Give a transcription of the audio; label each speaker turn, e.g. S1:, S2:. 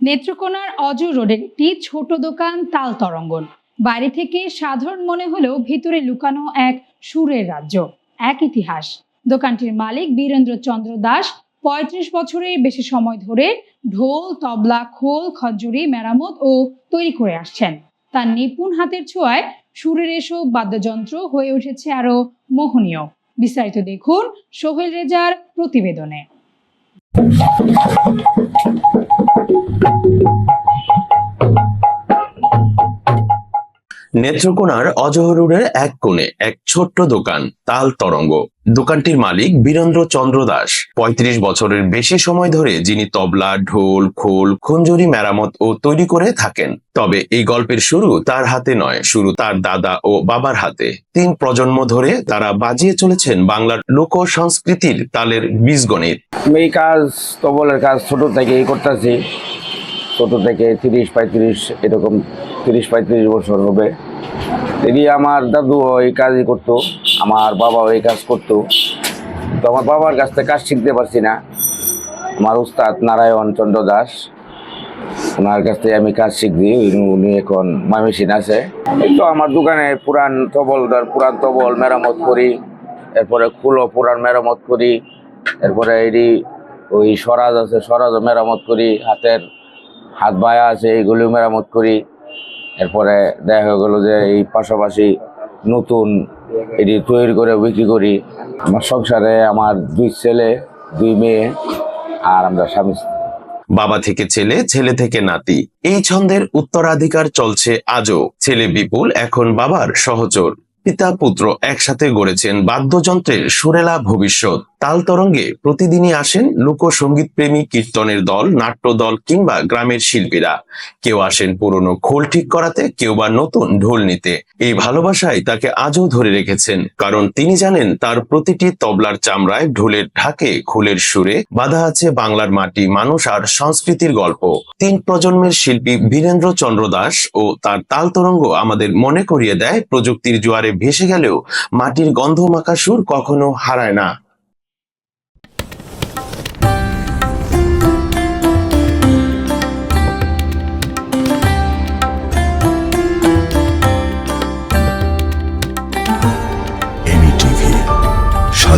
S1: নেত্রকোনার অজ রোডের একটি ছোট দোকান তাল তরঙ্গন। বাইরে থেকে সাধারণ মনে হলেও ভিতরে লুকানো এক সুরের রাজ্য, এক ইতিহাস। দোকানটির মালিক বীরেন্দ্র চন্দ্র দাস। পঁয়ত্রিশ বছরের বেশি সময় ধরে ঢোল, তবলা, খোল খজ্জুরি মেরামত ও তৈরি করে আসছেন। তার নিপুণ হাতের ছোঁয়ায় সুরের এসব বাদ্যযন্ত্র হয়ে উঠেছে আরও মোহনীয়। বিস্তারিত দেখুন সোহেল রেজার প্রতিবেদনে।
S2: নেত্রকোনার অজহর রোডের এক কোণে এক ছোট্ট দোকান, তাল তরঙ্গ। দোকানটির মালিক বীরেন্দ্র চন্দ্র দাস। পঁয়ত্রিশ বছরের বেশি সময় ধরে যিনি তবলা, ঢোল, খোল, খুঞ্জুরি, মেরামত ও তৈরি করে থাকেন। তবে এই গল্পের শুরু তার হাতে নয়, শুরু তার দাদা ও বাবার হাতে। তিন প্রজন্ম ধরে তারা বাজিয়ে চলেছেন বাংলার লোক সংস্কৃতির তালের বীজগণিত।
S3: এই কাজ, তবলের কাজ ছোট থেকেই করতেছি। ছোট থেকে তিরিশ পঁয়ত্রিশ এরকম তিরিশ পঁয়ত্রিশ বছর হবে। এটি আমার দাদু এই কাজই করতো, আমার বাবাও এই কাজ করতো। তো আমার বাবার কাছ থেকে কাজ শিখতে পারছি না। আমার উস্তাদ নারায়ণ চন্দ্র দাস, ওনার কাছ থেকে আমি কাজ শিখছি, উনি- এখন মেশিন আছে। তো আমার দোকানে পুরান তবল পুরান তবল মেরামত করি, এরপরে খুলো পুরান মেরামত করি, এরপরে এটি ওই সরাজ আছে সরাজও মেরামত করি, হাতের হাত বায়া আছে এইগুলো মেরামত করি। এরপরে দেখা গেলো যে এই পাশাপাশি নতুন এটি তৈরি করে বিক্রি করি। আমার সংসারে আমার দুই ছেলে, দুই মেয়ে আর আমরা স্বামী
S2: বাবা থেকে ছেলে ছেলে থেকে নাতি। এই ছন্দের উত্তরাধিকার চলছে আজও। ছেলে বিপুল, এখন বাবার সহচর। পিতা, পুত্র একসাথে গড়েছেন বাদ্যযন্ত্রের সুরেলা ভবিষ্যৎ। তাল তরঙ্গে প্রতিদিনই আসেন লোকসঙ্গীত প্রেমী কীর্তনের দল, নাট্য দল কিংবা গ্রামের শিল্পীরা। কেউ আসেন পুরনো খোল ঠিক করাতে, কেউ বা নতুন ঢোল নিতে। এই ভালোবাসায় তাকে আজও ধরে রেখেছেন। কারণ তিনি জানেন তার প্রতিটি তবলার চামড়ায় ঢোলের ঢাকে খোলের সুরে বাধা আছে বাংলার মাটি, মানুষ আর সংস্কৃতির গল্প। তিন প্রজন্মের শিল্পী বীরেন্দ্র চন্দ্র দাস ও তার তাল তরঙ্গ আমাদের মনে করিয়ে দেয়, প্রযুক্তির জোয়ারে ভেসে গেলেও মাটির গন্ধ মাখা সুর কখনো হারায় না।